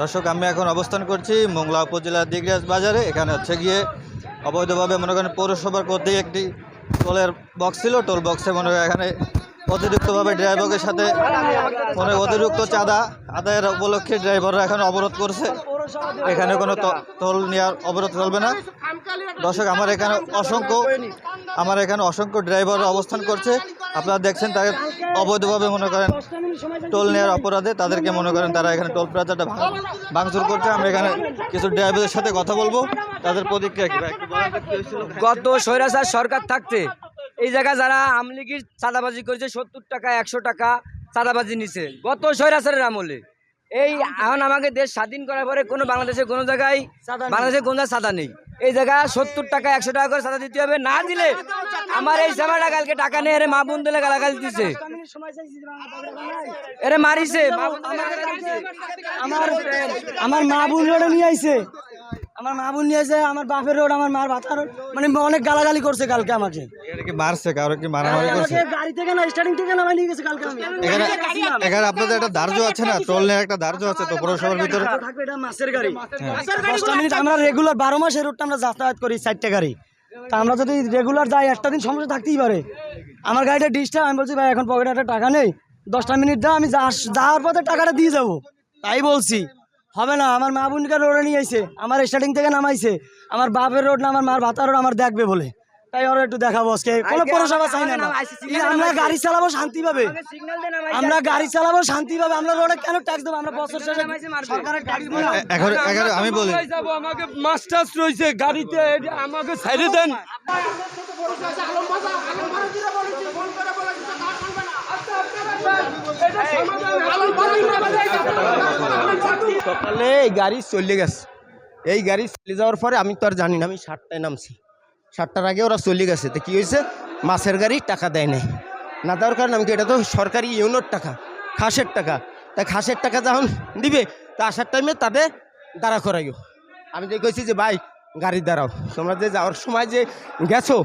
দর্শক, আমি এখন অবস্থান করছি মোংলা উপজেলার দিগরাজ বাজারে। এখানে হচ্ছে গিয়ে অবৈধভাবে মনে করেন পৌরসভার কর্তৃক একটি টোলের বক্স ছিল। টোল বক্সে মনে করেন এখানে অতিরিক্তভাবে ড্রাইভারের সাথে মনে অতিরিক্ত চাঁদা আদায়ের উপলক্ষে ড্রাইভাররা এখানে অবরোধ করছে। এখানে কোনো টোল নেওয়ার অবরোধ চলবে না। দর্শক, আমার এখানে অসংখ্য আমার এখানে অসংখ্য ড্রাইভার অবস্থান করছে। আপনারা দেখছেন তাকে অবৈধভাবে মনে করেন টোল নেওয়ার অপরাধে তাদেরকে মনে করেন তারা এখানে টোল প্লাজাটা ভাঙচুর করছে। আমরা এখানে কিছু ড্রাইভারের সাথে কথা বলব। তাদের প্রতিক্রিয়া? গত স্বৈরাচার সরকার থাকতে এই জায়গায় যারা আমলিগির চাঁদাবাজি করেছে সত্তর টাকা একশো টাকা চাঁদাবাজি নিছে। গত স্বৈরাচারের আমলে। এই এখন আমাকে দেশ স্বাধীন করার পরে কোনো বাংলাদেশে কোনো জায়গায় বাংলাদেশে কোনো জায়গায় চাঁদা নেই। এই জায়গা সত্তর টাকা একশো টাকা করে সাদা দিতে হবে। না দিলে আমার এই জামাটা কালকে টাকা নেই মা বোন দিলে গালাগালি দিছে। এরে মারিছে। আমার আমার মা বোন নিয়ে আইছে। আমার মা বোন নিয়ে আইছে আমার বাপের রোড আমার মার ভাতার রোড মানে অনেক গালাগালি করছে কালকে আমাকে। এখানে কি মারছে? কারও কি মারামারি করছে? গাড়ি থেকে না স্টার্টিং থেকে নামাই নিয়ে গেছে কালকে আমি। এখানে এখানে আপনাদের একটা ধার্য আছে না? একটা ধার্য আছে তো পৌরসভার ভিতরে? থাকবে এটা মাসের গাড়ি। দশটা মিনিট আমরা রেগুলার রোডটা আমরা যাতায়াত করি চারটে গাড়ি। তা আমরা যদি রেগুলার যাই একটা দিন সমস্যা থাকতেই পারে। আমার গাড়িটা ডিস্টার্ব আমি বলছি ভাই এখন পকেটে একটা টাকা নেই দশটা মিনিট দাও আমি যা- যাওয়ার পথে টাকাটা দিয়ে যাব। তাই বলছি। হবে না আমার মা বোনকে রোডে নিয়ে আইছে আমার স্টার্টিং থেকে নামাইছে আমার বাপের রোড না আমার মার ভাতার রোড আমার দেখবে বলে তাই ওরা একটু দেখাবো আজকে কোনো পৌরসভা চাই না না। আমরা গাড়ি চালাবো শান্তি পাবে সিগন্যাল দেন আমায়। আমরা গাড়ি চালাবো শান্তি পাবে আমরা রোডে কেন ট্যাক্স দেবো আমরা বছর শেষে আমি বলি আমাকে মাস্টার্স রয়েছে গাড়িতে আমাকে ছেড়ে দেন সকালে এই গাড়ি চলে গেছে। এই গাড়ি চলে যাওয়ার পরে আমি তো আর জানি না, আমি সাতটায় নামছি। সাতটার আগে ওরা চলে গেছে। তো কী হয়েছে? মাছের গাড়ি টাকা দেয় নাই। না দেওয়ার কারণে আমি এটা তো সরকারি ইউনোর টাকা, খাসের টাকা। তা খাসের টাকা যখন দিবে, তা আসার টাইমে তাদের দাঁড়া করাইও। আমি যে কইছি যে, ভাই, গাড়ি দাঁড়াও। তোমরা যে যাওয়ার সময় যে গেছো,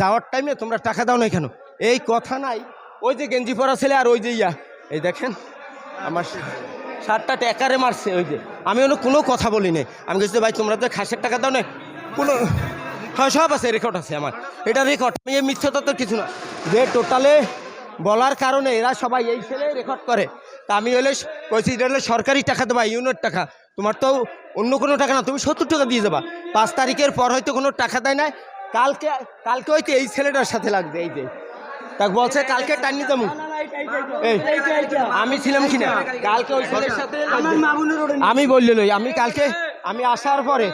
যাওয়ার টাইমে তোমরা টাকা দাও না কেন? এই কথা নাই। ওই যে গেঞ্জি পরা ছেলে আর ওই যে ইয়া। এই দেখেন, আমার সাতটা ট্যাকারে মারছে, ওই যে। আমি ওনো কোনো কথা বলি নাই। আমি বলছি ভাই, তোমরা তো খাসের টাকা দাও না কোনো হ্যাঁ সব আছে রেকর্ড আছে আমার। এটা রেকর্ড আমি এই মিথ্যতা তো কিছু না। যে টোটালে বলার কারণে এরা সবাই এই ছেলে রেকর্ড করে। তা আমি হলে কইছি, এটা হলে সরকারি টাকা দেবা ইউনিট টাকা। তোমার তো অন্য কোনো টাকা না, তুমি সত্তর টাকা দিয়ে যাবা পাঁচ তারিখের পর হয়তো কোনো টাকা দেয় না কালকে কালকে হয়তো এই ছেলেটার সাথে লাগবে, এই যে। তা বলছে, কালকে টানি এই আমি ছিলাম কিনা? কালকে ওই ছেলের সাথে আমার আমি বললি লই আমি কালকে আমি আসার পরে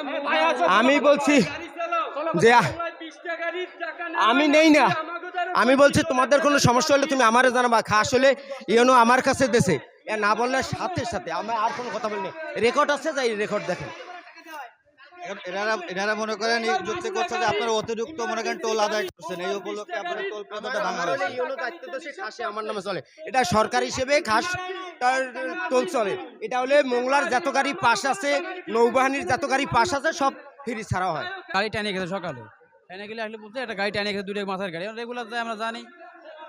আমি বলছি যে আমি নেই না। আমি বলছি তোমাদের কোনো সমস্যা হলে তুমি আমারে জানাবা। খাস হলে ইয়েনো আমার কাছে দেশে এ না বললে সাথে সাথে আমি আর কোনো কথা বলিনি। রেকর্ড আছে যাই রেকর্ড দেখেন। এনারা এনারা মনে করেন এই যুক্তি করছে যে আপনারা অতিরিক্ত মনে করেন টোল আদায় করছেন। এই উপলক্ষে আপনারা টোল প্লাজাটা ভাঙা হয়েছে খাসে আমার নামে চলে। এটা সরকার হিসেবে খাস তার টোল চলে। এটা হলে মোংলার যত গাড়ি পাশ আছে নৌবাহিনীর যত গাড়ি পাশ আছে সব ফ্রি ছাড়া হয়। গাড়ি টানিয়ে গেছে সকালে। টানিয়ে গেলে আসলে বলছে একটা গাড়ি টানিয়ে গেছে দুটো মাথার গাড়ি। রেগুলার যাই আমরা জানি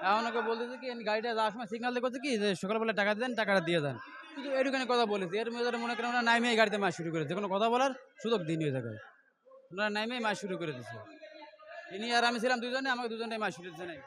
এখন ওকে বলতেছে কি গাড়িটা যাওয়ার সময় সিগনাল করছে কি যে সকালবেলা টাকা দেন টাকাটা দিয়ে দেন। কিন্তু এটুখানি কথা বলেছি। এর মধ্যে মনে করেন ওনারা নাইমে গাড়িতে মাছ শুরু করেছে। কোনো কথা বলার সুযোগ দিন হয়ে থাকে ওনারা নাইমেই মাছ শুরু করে দিয়েছে। তিনি আর আমি ছিলাম দুজনে, আমাকে দুজনে মাছ শুরু নাই